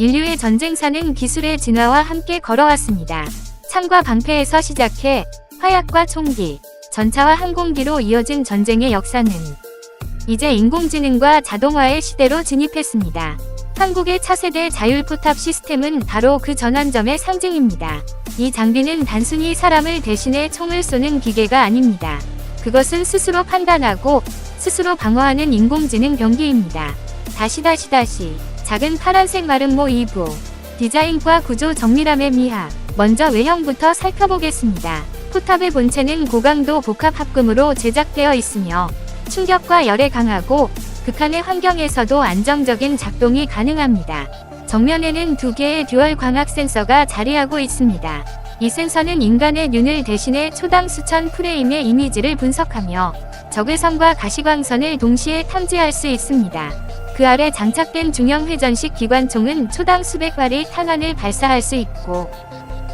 인류의 전쟁사는 기술의 진화와 함께 걸어왔습니다. 창과 방패에서 시작해 화약과 총기, 전차와 항공기로 이어진 전쟁의 역사는 이제 인공지능과 자동화의 시대로 진입했습니다. 한국의 차세대 자율포탑 시스템은 바로 그 전환점의 상징입니다. 이 장비는 단순히 사람을 대신해 총을 쏘는 기계가 아닙니다. 그것은 스스로 판단하고 스스로 방어하는 인공지능 병기입니다. 다시 다시 다시 작은 파란색 마름모 2부 디자인과 구조 정밀함의 미학 먼저 외형부터 살펴보겠습니다. 포탑의 본체는 고강도 복합 합금으로 제작되어 있으며 충격과 열에 강하고 극한의 환경에서도 안정적인 작동이 가능합니다. 정면에는 두 개의 듀얼 광학 센서가 자리하고 있습니다. 이 센서는 인간의 눈을 대신해 초당 수천 프레임의 이미지를 분석하며 적외선과 가시광선을 동시에 탐지할 수 있습니다. 그 아래 장착된 중형 회전식 기관총은 초당 수백 발의 탄환을 발사할 수 있고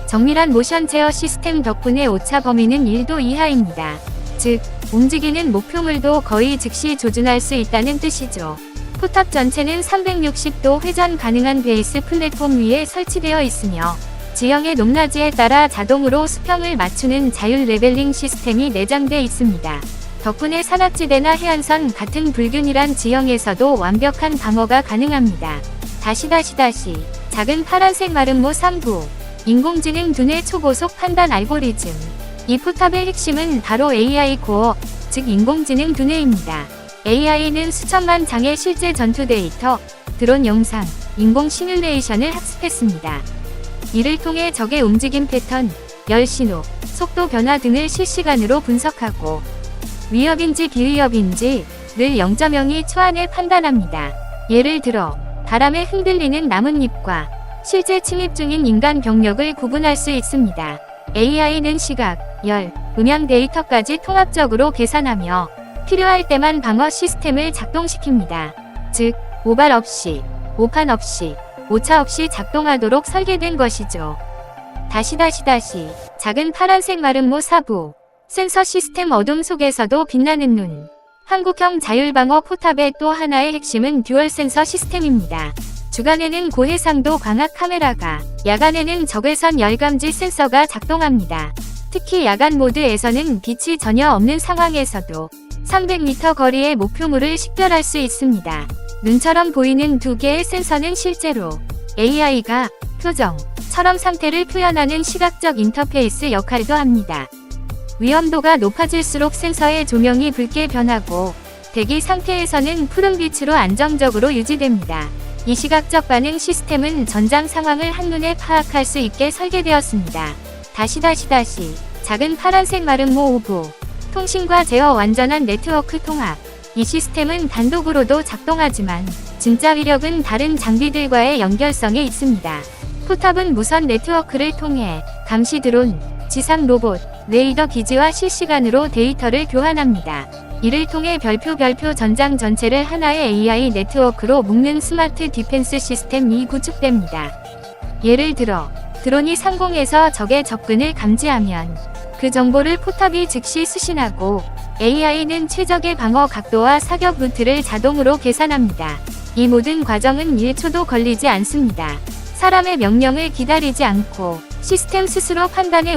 정밀한 모션 제어 시스템 덕분에 오차 범위는 1도 이하입니다. 즉, 움직이는 목표물도 거의 즉시 조준할 수 있다는 뜻이죠. 포탑 전체는 360도 회전 가능한 베이스 플랫폼 위에 설치되어 있으며 지형의 높낮이에 따라 자동으로 수평을 맞추는 자율 레벨링 시스템이 내장돼 있습니다. 덕분에 산악지대나 해안선 같은 불균일한 지형에서도 완벽한 방어가 가능합니다. 다시 다시 다시 작은 파란색 마름모 3부 인공지능 두뇌 초고속 판단 알고리즘 이 포탑의 핵심은 바로 AI 코어, 즉 인공지능 두뇌입니다. AI는 수천만 장의 실제 전투 데이터, 드론 영상, 인공 시뮬레이션을 학습했습니다. 이를 통해 적의 움직임 패턴, 열 신호, 속도 변화 등을 실시간으로 분석하고 위협인지 비위협인지를 0.02 초안에 판단합니다. 예를 들어 바람에 흔들리는 나뭇잎과 실제 침입 중인 인간 병력을 구분할 수 있습니다. AI는 시각, 열, 음향 데이터까지 통합적으로 계산하며 필요할 때만 방어 시스템을 작동시킵니다. 즉, 오발 없이, 오판 없이, 오차 없이 작동하도록 설계된 것이죠. 다시 다시 다시 작은 파란색 마름모 사부 센서 시스템 어둠 속에서도 빛나는 눈 한국형 자율방어 포탑의 또 하나의 핵심은 듀얼 센서 시스템입니다. 주간에는 고해상도 광학 카메라가 야간에는 적외선 열감지 센서가 작동합니다. 특히 야간 모드에서는 빛이 전혀 없는 상황에서도 300m 거리의 목표물을 식별할 수 있습니다. 눈처럼 보이는 두 개의 센서는 실제로 AI가 표정처럼 상태를 표현하는 시각적 인터페이스 역할도 합니다. 위험도가 높아질수록 센서의 조명이 붉게 변하고 대기 상태에서는 푸른 빛으로 안정적으로 유지됩니다. 이 시각적 반응 시스템은 전장 상황을 한눈에 파악할 수 있게 설계되었습니다. 다시 다시 다시 작은 파란색 마름모 오브 통신과 제어 완전한 네트워크 통합 이 시스템은 단독으로도 작동하지만 진짜 위력은 다른 장비들과의 연결성에 있습니다. 포탑은 무선 네트워크를 통해 감시 드론, 지상 로봇, 레이더 기지와 실시간으로 데이터를 교환합니다. 이를 통해 별표 별표 전장 전체를 하나의 AI 네트워크로 묶는 스마트 디펜스 시스템이 구축됩니다. 예를 들어 드론이 상공에서 적의 접근을 감지하면 그 정보를 포탑이 즉시 수신하고 AI는 최적의 방어 각도와 사격 루트를 자동으로 계산합니다. 이 모든 과정은 1초도 걸리지 않습니다. 사람의 명령을 기다리지 않고 시스템 스스로 판단해